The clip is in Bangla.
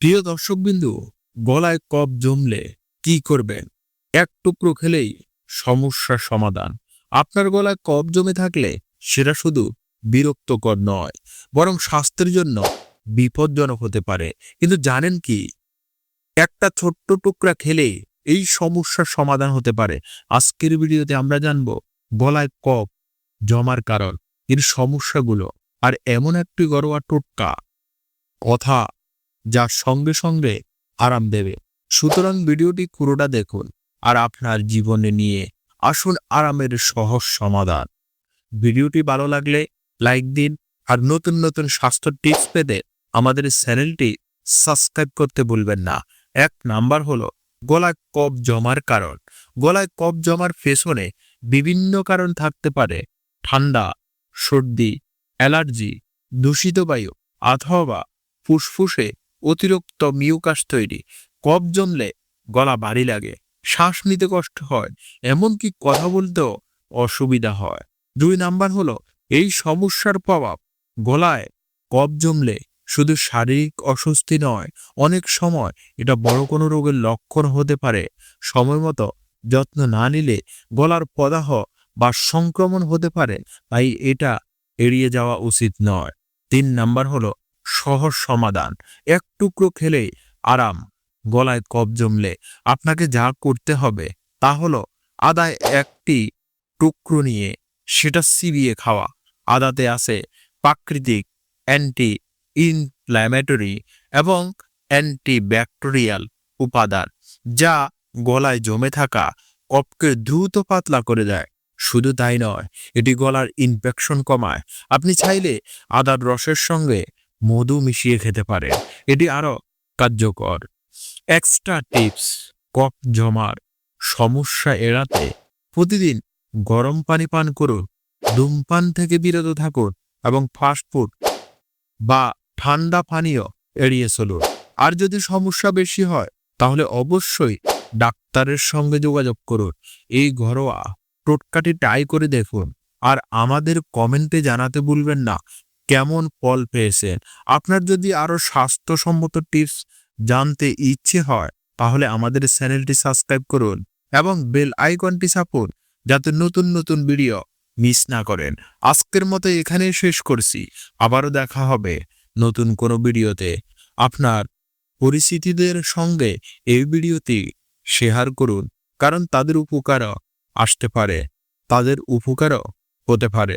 প্রিয় দর্শকবিন্দু, গলায় কপ জমলে কি করবেন? এক টুকরো খেলেই সমস্যার সমাধান। আপনার গলায় কপ জমে থাকলে সেটা শুধু বিরক্তকর নয়, বরং স্বাস্থ্যের জন্য বিপজ্জনক হতে পারে। কিন্তু জানেন কি? একটা ছোট্ট টুকরা খেলে এই সমস্যার সমাধান হতে পারে। আজকের ভিডিওতে আমরা জানব গলায় কপ জমার কারণ, এর সমস্যাগুলো, আর এমন একটি ঘরোয়া টোটকা। কথা যা সঙ্গে সঙ্গে আরাম দেবে। সুতরাং ভিডিওটি পুরোটা দেখুন আর আপনার জীবনে নিয়ে আসুন আরামের সহজ সমাধান। ভিডিওটি ভালো লাগলে লাইক দিন আর নতুন নতুন স্বাস্থ্য টিপস পেতে আমাদের চ্যানেলটি সাবস্ক্রাইব করতে ভুলবেন না। এক নাম্বার হলো গলায় কফ জমার কারণ। গলায় কফ জমার পেছনে বিভিন্ন কারণ থাকতে পারে। ঠান্ডা, সর্দি, অ্যালার্জি, দূষিত বায়ু অথবা ফুসফুসে অতিরিক্ত মিউকাস তৈরি। কফ জমলে গলা ভারী লাগে, শ্বাস নিতে কষ্ট হয়, এমনকি কথা বলতেও অসুবিধা হয়। দুই নাম্বার হলো, এই সমস্যার প্রভাব গলায় কফ জমলে শুধু শারীরিক অস্বস্তি নয়, অনেক সময় এটা বড় কোনো রোগের লক্ষণ হতে পারে। সময় মতো যত্ন না নিলে গলার পদাহ বা সংক্রমণ হতে পারে, তাই এটা এড়িয়ে যাওয়া উচিত নয়। তিন নাম্বার হলো সহজ সমাধান। এক টুকরো খেলেই আরাম, গলায় কফ জমলে আপনাকে যা করতে হবে তা হলো আদায় একটি টুকরো নিয়ে সেটা চিবিয়ে খাওয়া। আদাতে আছে প্রাকৃতিক অ্যান্টি ইনফ্ল্যামেটরি এবং অ্যান্টি অ্যান্টিব্যাকটেরিয়াল উপাদান, যা গলায় জমে থাকা কফকে দ্রুত পাতলা করে দেয়। শুধু তাই নয়, এটি গলার ইনফেকশন কমায়। আপনি চাইলে আদার রসের সঙ্গে মধু মিশিয়ে খেতে পারেন। এটি আরও কার্যকর। এক্সট্রা টিপস, কফ জমার সমস্যা এড়াতে প্রতিদিন গরম পানি পান করুন। ধূমপান থেকে বিরত থাকুন এবং ফাস্টফুড বা ঠান্ডা পানীয় এড়িয়ে চলুন। আর যদি সমস্যা বেশি হয়, তাহলে অবশ্যই ডাক্তারের সঙ্গে যোগাযোগ করুন। এই ঘরোয়া টোটকাটি ট্রাই করে দেখুন। আর আমাদের কমেন্টে জানাতে ভুলবেন না। কেমন ফল পেয়েছেন? আপনার যদি আরও স্বাস্থ্যসম্মত টিপস জানতে ইচ্ছে হয়, তাহলে আমাদের চ্যানেলটি সাবস্ক্রাইব করুন এবং বেল আইকনটি চাপুন যাতে নতুন নতুন ভিডিও মিস না করেন। আজকের মতো এখানেই শেষ করছি। আবারও দেখা হবে নতুন কোনো ভিডিওতে। আপনার পরিচিতিদের সঙ্গে এই ভিডিওটি শেয়ার করুন, কারণ তাদের উপকারও আসতে পারে, তাদের উপকারও হতে পারে।